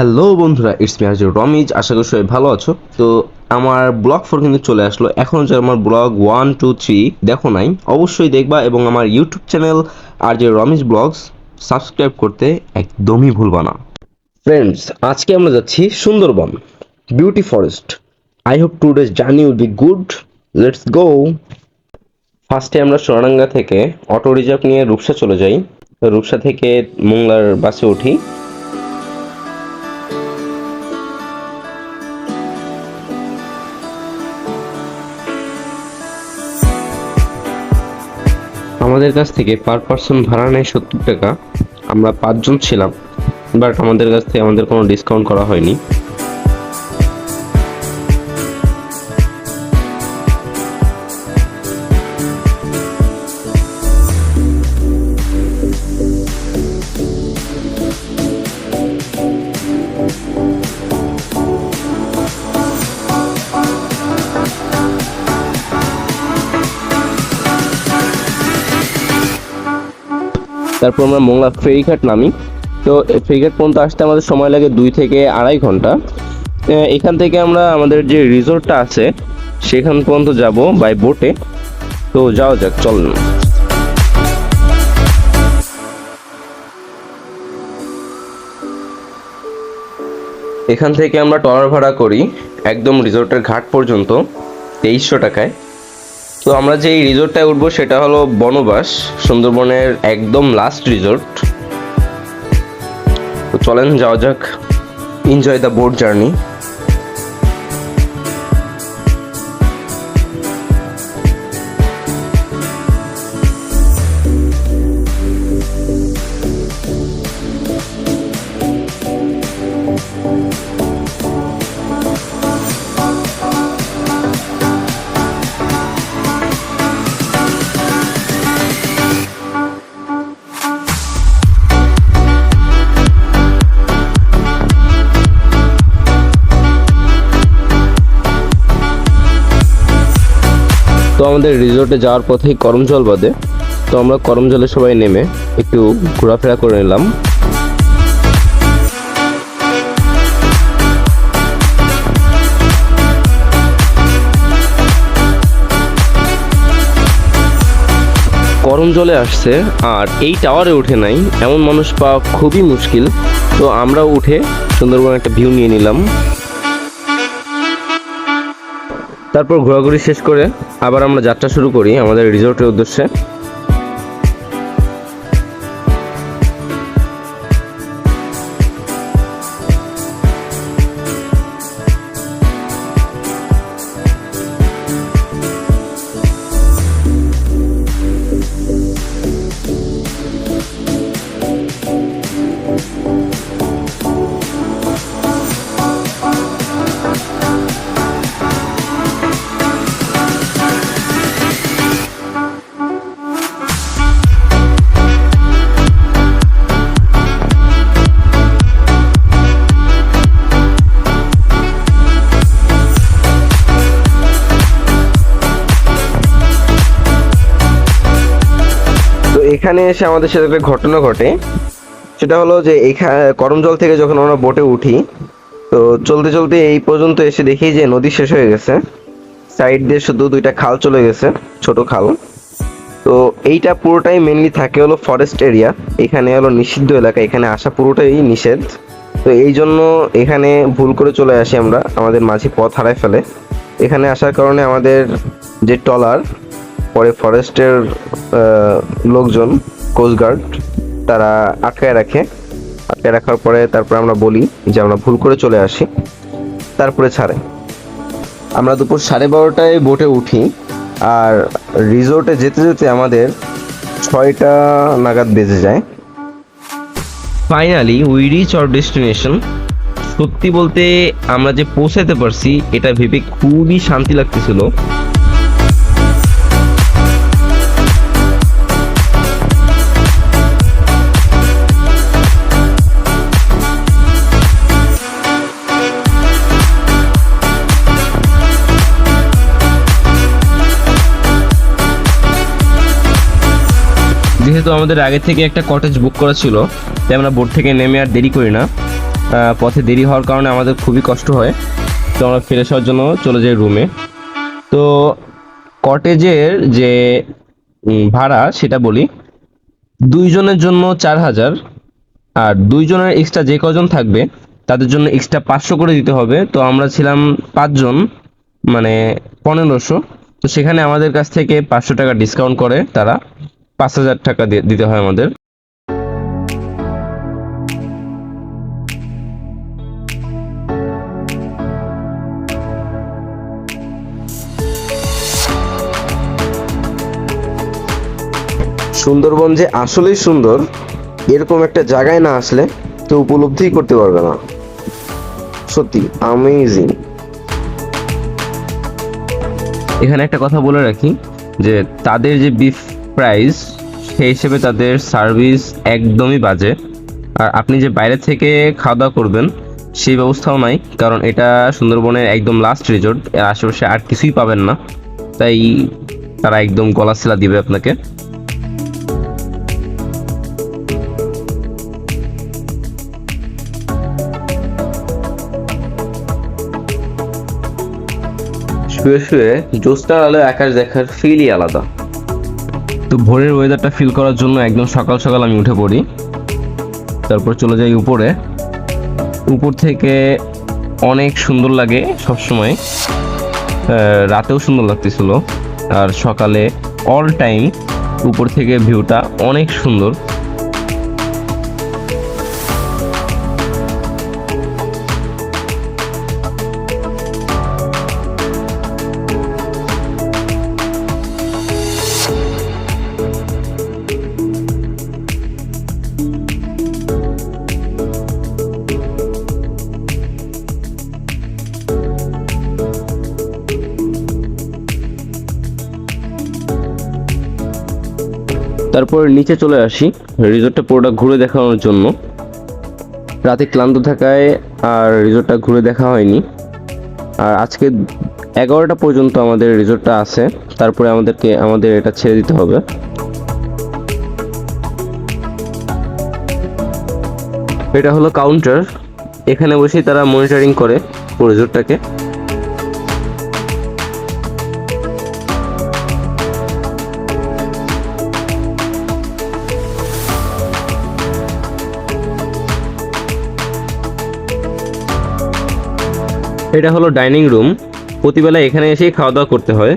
Hello বন্ধুরা it's me আজ রমিজ আশা করি সবাই ভালো আছো। তো আমার ব্লগ ফোর কিন্তু চলে আসলো। এখন যে আমার ব্লগ ওয়ান টু থ্রি দেখো নাই, অবশ্যই দেখবা এবং আমার ইউটিউব চ্যানেল আর যে রমিজ ব্লগস সাবস্ক্রাইব করতে একদমই ভুলবা না। ফ্রেন্ডস আজকে আমরা যাচ্ছি Sundarban beauty forest I hope two days journey will be good let's go ফার্স্টে আমরা সোনাডাঙ্গা থেকে অটো রিজার্ভ নিয়ে রূপসা চলে যাই। রূপসা থেকে মোংলার বাসে উঠি। আমাদের কাছ থেকে পার পার্সন ভাড়া নেয় সত্তর টাকা, আমরা পাঁচজন ছিলাম বাট আমাদের কাছ থেকে আমাদের কোনো ডিসকাউন্ট করা হয়নি। তারপর আমরা মোংলা ফেরিঘাট নামি। তো ফেরিঘাট পর্যন্ত আসতে আমাদের সময় লাগে দুই থেকে আড়াই ঘণ্টা। এখান থেকে আমরা আমাদের যে রিসোর্টটা আছে, সেখান পর্যন্ত যাব বাই বোটে তো যাওয়া যাক, চলেন। এখান থেকে আমরা টলার ভাড়া করি একদম রিসোর্টের ঘাট পর্যন্ত, তেইশশো টাকায়। তো আমরা যে রিসোর্টটায় উঠবো সেটা হলো বনবাস, সুন্দরবনের একদম লাস্ট রিসোর্ট তো চলেন যাওয়া যাক। এনজয় দ্য বোট জার্নি আমাদের রিসোর্টে যাওয়ার পথেই করমজল বাদে তো আমরা করমজলে সবাই নেমে একটু ঘোরাফেরা করে নিলাম। গরম জলে আসছে, আর এই টাওয়ারে উঠে নাই। এমন মানুষ পাওয়া খুবই মুশকিল। তো আমরা উঠে সুন্দরবন একটা ভিউ নিয়ে নিলাম। তারপর ঘোরাঘুরি শেষ করে আবার আমরা যাত্রা শুরু করি আমাদের রিসোর্টের উদ্দেশ্যে। এখানে এসে আমাদের সাথে একটা ঘটনা ঘটে। সেটা হলো যে এখানে করমজল থেকে যখন আমরা বোটে উঠি, তো চলতে চলতে এই পর্যন্ত এসে দেখি যে নদী শেষ হয়ে গেছে। সাইড দিয়ে শুধু দুইটা খাল চলে গেছে, ছোট খাল। তো এইটা পুরোটাই মেনলি থাকে হলো ফরেস্ট এরিয়া এখানে হলো নিষিদ্ধ এলাকা, এখানে আসা পুরোটাই নিষেধ। তো এই জন্য এখানে ভুল করে চলে আসি আমরা, আমাদের মাঝি পথ হারায় ফেলে। এখানে আসার কারণে আমাদের যে টলার পরে ফরেস্টের লোকজন কোস্টগার্ড তারা আটকায় রাখে। আটকায় রাখার পরে তারপরে আমরা বলি যে আমরা ভুল করে চলে আসি। তারপরে ছাড়ে। আমরা দুপুর সাড়ে বারোটায় বোটে উঠি আর রিসোর্টে যেতে যেতে আমাদের ছয়টা নাগাদ বেজে যায়। Finally we reach our destination সত্যি বলতে আমরা যে পৌঁছাতে পারছি, এটা ভেবে খুবই শান্তি লাগতেছিল। যেহেতু আমাদের আগে থেকে একটা কটেজ বুক করা ছিল, তাই আমরা বোট থেকে নেমে আর দেরি করি না। পথে দেরি হওয়ার কারণে আমাদের খুবই কষ্ট হয়। তো আমরা ফিরে আসার জন্য চলে যাই রুমে তো কটেজের যে ভাড়া, সেটা বলি, দুইজনের জন্য চার হাজার। আর দুইজনের এক্সট্রা যে কজন থাকবে, তাদের জন্য এক্সট্রা পাঁচশো করে দিতে হবে। তো আমরা ছিলাম পাঁচজন মানে পনেরোশো। তো সেখানে আমাদের কাছ থেকে পাঁচশো টাকা ডিসকাউন্ট করে তারা। পাঁচ হাজার টাকা দিতে হয় আমাদের। সুন্দরবন যে আসলেই সুন্দর এরকম একটা জায়গায় না আসলে তো উপলব্ধিই করতে পারবে না। সত্যি আমেজিং এখানে একটা কথা বলে রাখি যে তাদের যে বিফ প্রাইস সেই হিসেবে তাদের সার্ভিস একদমই বাজে। আর আপনি যে বাইরে থেকে খাওয়া দাওয়া করবেন, সেই ব্যবস্থাও নাই, কারণ এটা সুন্দরবনের একদম লাস্ট রিজোর্ট এর আশেপাশে আর কিছুই পাবেন না। তাই তারা একদম গলা সেলা দিবে আপনাকে। শুয়ে শুয়ে জ্যোৎস্নার আলো আকাশ দেখার ফিলই আলাদা। তো ভোরের ওয়েদারটা ফিল করার জন্য একদম সকাল সকাল আমি উঠে পড়ি। তারপর চলে যাই উপরে। উপর থেকে অনেক সুন্দর লাগে সবসময়। সময় রাতেও সুন্দর লাগতেছিল। আর সকালে অল টাইম উপর থেকে ভিউটা অনেক সুন্দর। তারপর নিচে চলে আসি। রিসোর্টটা পুরোটা ঘুরে দেখানোর জন্য। রাতে ক্লান্ত থাকায় আর রিসোর্টটা ঘুরে দেখা হয়নি। আর আজকে এগারোটা পর্যন্ত আমাদের রিসোর্টটা আছে। তারপরে আমাদেরকে, আমাদের এটা ছেড়ে দিতে হবে। এটা হলো কাউন্টার এখানে বসেই তারা মনিটরিং করে পুরো রিসোর্টটাকে। এটা হলো ডাইনিং রুম। প্রতিবেলা এখানে এসেই খাওয়া দাওয়া করতে হয়।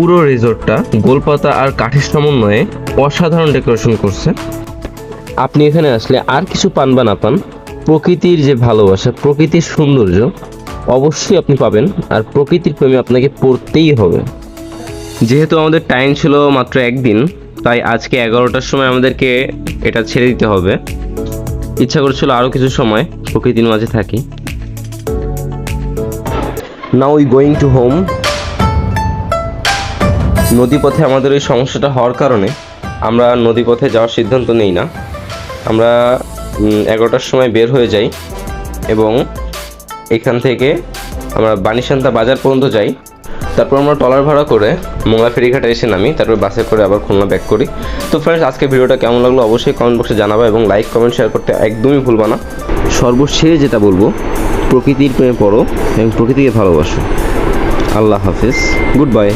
পুরো রিসোর্টটা গোলপাতা আর কাঠের সমন্বয়ে অসাধারণ ডেকোরেশন করছে। আপনি এখানে আসলে আর কিছু পান বা না পান, প্রকৃতির যে ভালোবাসা, প্রকৃতির সৌন্দর্য, অবশ্যই আপনি পাবেন আর প্রকৃতির প্রেমে আপনাকে পড়তেই হবে। যেহেতু আমাদের টাইম ছিল মাত্র একদিন, তাই আজকে এগারোটার সময় আমাদেরকে এটা ছেড়ে দিতে হবে। ইচ্ছা করছিল আরও কিছু সময় প্রকৃতির মাঝে থাকি। Now we going to home নদীপথে আমাদের ওই সমস্যাটা হওয়ার কারণে আমরা নদীপথে যাওয়ার সিদ্ধান্ত নেই না। আমরা এগারোটার সময় বের হয়ে যাই এবং এখান থেকে আমরা বানিসান্তা বাজার পর্যন্ত যাই। তারপর আমরা টলার ভাড়া করে মোংলা ফেরিঘাটে এসে নামি, তারপর বাসে করে আবার খুলনা ব্যাক করি। তো ফ্রেন্ডস আজকে ভিডিওটা কেমন লাগল অবশ্যই কমেন্ট বক্সে জানাবা এবং লাইক কমেন্ট শেয়ার করতে একদমই ভুলবা না। সর্বশেষ যেটা বলব, প্রকৃতির প্রেমে পড়ো এবং প্রকৃতিকে ভালোবাসো। আল্লাহ হাফিজ। Good bye